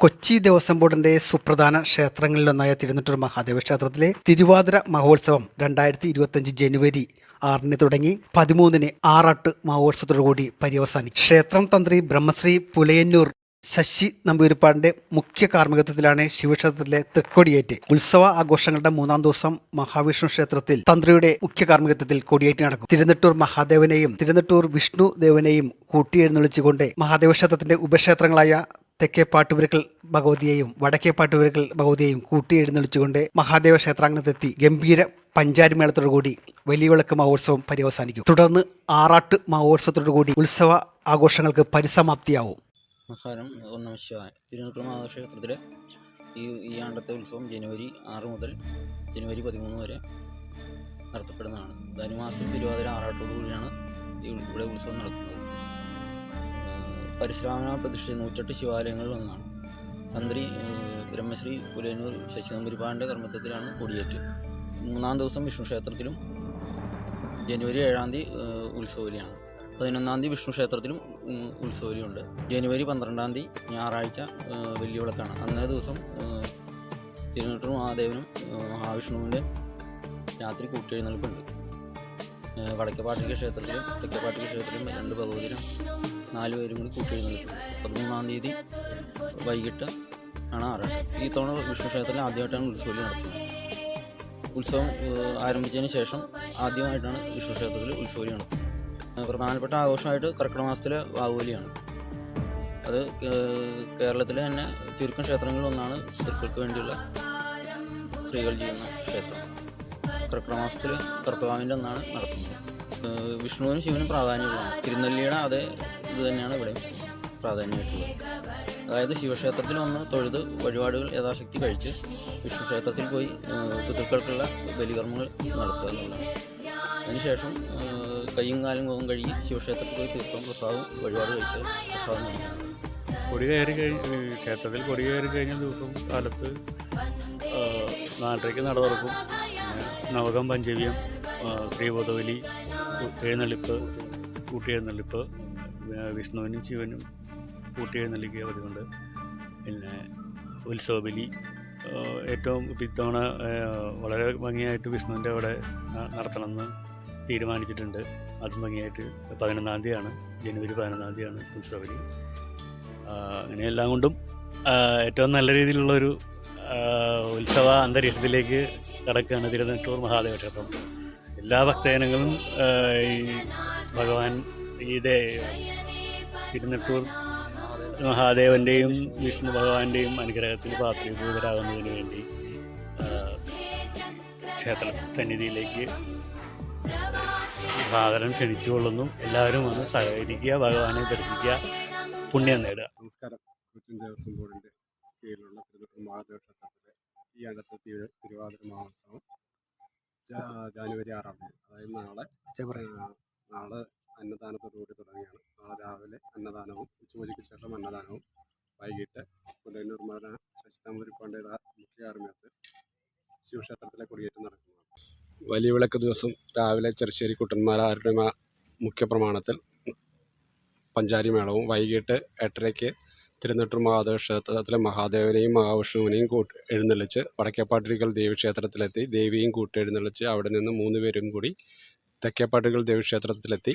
കൊച്ചി ദേവസ്വം ബോർഡിന്റെ സുപ്രധാന ക്ഷേത്രങ്ങളിലൊന്നായ തിരുനെട്ടൂർ മഹാദേവ ക്ഷേത്രത്തിലെ തിരുവാതിര മഹോത്സവം രണ്ടായിരത്തി ഇരുപത്തഞ്ച് ജനുവരി ആറിന് തുടങ്ങി പതിമൂന്നിന് ആറാട്ട് മഹോത്സവത്തോടുകൂടി പര്യവസാനി. ക്ഷേത്രം തന്ത്രി ബ്രഹ്മശ്രീ പുലയന്നൂർ ശശി നമ്പൂരിപ്പാടിന്റെ മുഖ്യ കാർമ്മികത്വത്തിലാണ് ശിവക്ഷേത്രത്തിലെ തൃക്കൊടിയേറ്റ് ഉത്സവ ആഘോഷങ്ങളുടെ മൂന്നാം ദിവസം മഹാവിഷ്ണു ക്ഷേത്രത്തിൽ തന്ത്രിയുടെ മുഖ്യ കാർമ്മികത്വത്തിൽ കൊടിയേറ്റ് നടക്കും. തിരുനെട്ടൂർ മഹാദേവനെയും തിരുനെട്ടൂർ വിഷ്ണു ദേവനെയും കൂട്ടിയെഴുന്നള്ളിച്ചുകൊണ്ട് മഹാദേവ ക്ഷേത്രത്തിന്റെ ഉപക്ഷേത്രങ്ങളായ തെക്കേ പാട്ടുപുരക്കൽ ഭഗവതിയെയും വടക്കേ പാട്ടുപുരക്കൽ ഭഗവതിയെയും കൂട്ടി എഴുന്നള്ളിച്ചുകൊണ്ട് മഹാദേവ ക്ഷേത്രാംഗണത്തെത്തി ഗംഭീര പഞ്ചാരി മേളത്തോടുകൂടി വലിയ വിളക്ക് മഹോത്സവം പര്യവസാനിക്കും. തുടർന്ന് ആറാട്ട് മഹോത്സവത്തോടുകൂടി ഉത്സവ ആഘോഷങ്ങൾക്ക് പരിസമാപ്തിയാവും. നമസ്കാരം. ഒന്നാം ശിവായ. തിരുനെട്ടൂർ മഹാക്ഷേത്രത്തിലെ ഈ ഈ ആണ്ടത്തെ ഉത്സവം ജനുവരി ആറ് മുതൽ ജനുവരി പതിമൂന്ന് വരെ നടത്തപ്പെടുന്നതാണ്. ധനുമാസം തിരുവാതിര ആറാട്ടോടുകൂടിയാണ് ഇവിടെ ഉത്സവം നടത്തുന്നത് പരശുരാമന പ്രതിഷ്ഠ നൂറ്റെട്ട് ശിവാലയങ്ങളിൽ ഒന്നാണ്. തന്ത്രി ബ്രഹ്മശ്രീ ബ്രഹ്മശ്രീ ശശി ശശിനമ്പരിപ്പാടിന്റെ കർമ്മത്വത്തിലാണ് കൊടിയേറ്റ്. മൂന്നാം ദിവസം വിഷ്ണു ക്ഷേത്രത്തിലും ജനുവരി ഏഴാം തീയതി ഉത്സവലിയാണ്. പതിനൊന്നാം തീയതി വിഷ്ണു ക്ഷേത്രത്തിലും ഉത്സവലിയുണ്ട്. ജനുവരി പന്ത്രണ്ടാം തീയതി ഞായറാഴ്ച വെല്ലുവിളക്കാണ് അന്നേ ദിവസം തിരുനെട്ടൂർ മഹാദേവനും മഹാവിഷ്ണുവിന്റെ രാത്രി കൂട്ടിയെഴുന്നള്ളിപ്പുണ്ട് ഏഹ്, വടക്കേപ്പാട്ടിക ക്ഷേത്രത്തിലും തെക്കേപ്പാട്ടിക ക്ഷേത്രത്തിലും രണ്ട് ഭഗവതിനും നാല് പേരും കൂടി കൂട്ടിയിരുന്നു പതിമൂന്നാം തീയതി വൈകിട്ട് ആണ് ആറാട്ട് ഈ തവണ വിഷ്ണു ക്ഷേത്രത്തിൽ ആദ്യമായിട്ടാണ് ഉത്സവം നടത്തുന്നത് ഉത്സവം ആരംഭിച്ചതിന് ശേഷം ആദ്യമായിട്ടാണ് വിഷ്ണു ക്ഷേത്രത്തിൽ ഉത്സവലി നടത്തുന്നത് പ്രധാനപ്പെട്ട ആഘോഷമായിട്ട് കർക്കിടക മാസത്തിലെ വാവുബലിയാണ് അത് കേരളത്തിലെ തന്നെ ചുരുക്കം ക്ഷേത്രങ്ങളിൽ ഒന്നാണ് സ്ത്രീകൾക്ക് വേണ്ടിയുള്ള സ്ത്രീകൾ ചെയ്യുന്ന ക്ഷേത്രം. കർക്കിടക കർത്തവാമിന്റെ ഒന്നാണ് നടത്തുന്നത്. വിഷ്ണുവിനും ശിവനും പ്രാധാന്യമുള്ളതാണ് തിരുനെല്ലിയുടെ അതേ ഇത് തന്നെയാണ് ഇവിടെ പ്രാധാന്യമായിട്ടുള്ളത്. അതായത് ശിവക്ഷേത്രത്തിൽ വന്ന് തൊഴുത് വഴിപാടുകൾ യഥാശക്തി കഴിച്ച് വിഷ്ണു ക്ഷേത്രത്തിൽ പോയി പിതൃക്കൾക്കുള്ള ബലികർമ്മങ്ങൾ നടത്തുക എന്നുള്ളതാണ്. അതിനുശേഷം കയ്യും കാലും മുഖം കഴുകി ശിവക്ഷേത്രത്തിൽ പോയി തീർത്ഥം പ്രസാദം വഴിപാട് കഴിച്ച് പ്രസാദം നൽകുന്നു കൊടി കയറി കഴിഞ്ഞ് ക്ഷേത്രത്തിൽ കൊടി കയറി കഴിഞ്ഞ ദിവസം കാലത്ത് നാട്ടിലേക്ക് നട തുറക്കും. നവകം പഞ്ചവ്യം ശ്രീബോധവലി എഴുന്നള്ളിപ്പ് കൂട്ടി എഴുന്നള്ളിപ്പ് പിന്നെ വിഷ്ണുവിനും ശിവനും കൂട്ടി എഴുന്നള്ളിക്കുക പതിവുണ്ട്. പിന്നെ ഉത്സവബലി ഏറ്റവും ഇത്തവണ വളരെ ഭംഗിയായിട്ട് വിഷ്ണുവിന്റെ അവിടെ നടത്തണമെന്ന് തീരുമാനിച്ചിട്ടുണ്ട്. അത് ഭംഗിയായിട്ട് പതിനൊന്നാം തീയതിയാണ് ജനുവരി പതിനൊന്നാം തീയതിയാണ് ഉത്സവബലി. അങ്ങനെ എല്ലാം കൊണ്ടും ഏറ്റവും നല്ല രീതിയിലുള്ളൊരു ആ, ഉത്സവ അന്തരീക്ഷത്തിലേക്ക് കടക്കുകയാണ് തിരുവനന്തപുരം മഹാദേവ ക്ഷേത്രം. എല്ലാ ഭക്തജനങ്ങളും ഈ ഭഗവാൻ ദേ- തിരുനെട്ടൂർ മഹാദേവന്റെയും വിഷ്ണു ഭഗവാന്റെയും അനുഗ്രഹത്തിന് പാത്രീഭൂതരാകുന്നതിന് വേണ്ടി ക്ഷേത്ര സന്നിധിയിലേക്ക് സാധനം ക്ഷണിച്ചുകൊള്ളുന്നു. എല്ലാവരും വന്ന് സഹകരിക്കുക ഭഗവാനെ ദർശിക്കുക പുണ്യം നേടുക. നമസ്കാരം. ദേവസ്വം ബോർഡിന്റെ കീഴിലുള്ള തിരുനെട്ടൂർ മഹാദേവ ക്ഷേത്രത്തിലെ ഈ അടുത്ത തിരു തിരുവാതിര മഹോത്സവം ജാനുവരി ആറാം തീയതി. അതായത് നാളെ നാളെ അന്നദാനത്തോടുകൂടി തുടങ്ങിയാണ് നാളെ രാവിലെ അന്നദാനവും ഉച്ചപൂജയ്ക്ക് ശേഷം അന്നദാനവും വൈകിട്ട് പുലയന്നൂർ മല ശശിതാമ്പൂരിപ്പാണ്ടേത മുഖ്യ ആർമ്മ്യത്തിൽ ശിവക്ഷേത്രത്തിലെ കൊടിയേറ്റം നടക്കുന്നതാണ്. വലിയ വിളക്ക് ദിവസം രാവിലെ ചെറുശ്ശേരി കുട്ടന്മാരുടെ മുഖ്യ പ്രമാണത്തിൽ പഞ്ചാരി മേളവും വൈകിട്ട് എട്ടരയ്ക്ക് തിരുനെട്ടൂർ മഹാദേവ ക്ഷേത്രത്തിലെ മഹാദേവനെയും മഹാവിഷ്ണുവിനെയും കൂട്ട് എഴുന്നള്ളിച്ച് വടക്കേപ്പാട്ടിരിക്കൽ ദേവീക്ഷേത്രത്തിലെത്തി. ദേവിയും കൂട്ടെഴുന്നള്ളിച്ച് അവിടെ നിന്ന് മൂന്ന് പേരും കൂടി തെക്കേപ്പാട്ടിരിക്കൽ ദേവീക്ഷേത്രത്തിലെത്തി.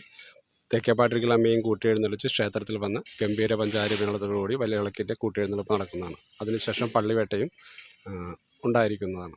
തെക്കേപ്പാട്ടിരിക്കൽ അമ്മയും കൂട്ടി എഴുന്നള്ളിച്ച് ക്ഷേത്രത്തിൽ വന്ന് ഗംഭീര പഞ്ചാരി മേളത്തോടുകൂടി കൂട്ടി കൂട്ടിയെഴുന്നള്ളിപ്പ് നടക്കുന്നതാണ്. അതിനുശേഷം പള്ളിവേട്ടയും ഉണ്ടായിരിക്കുന്നതാണ്.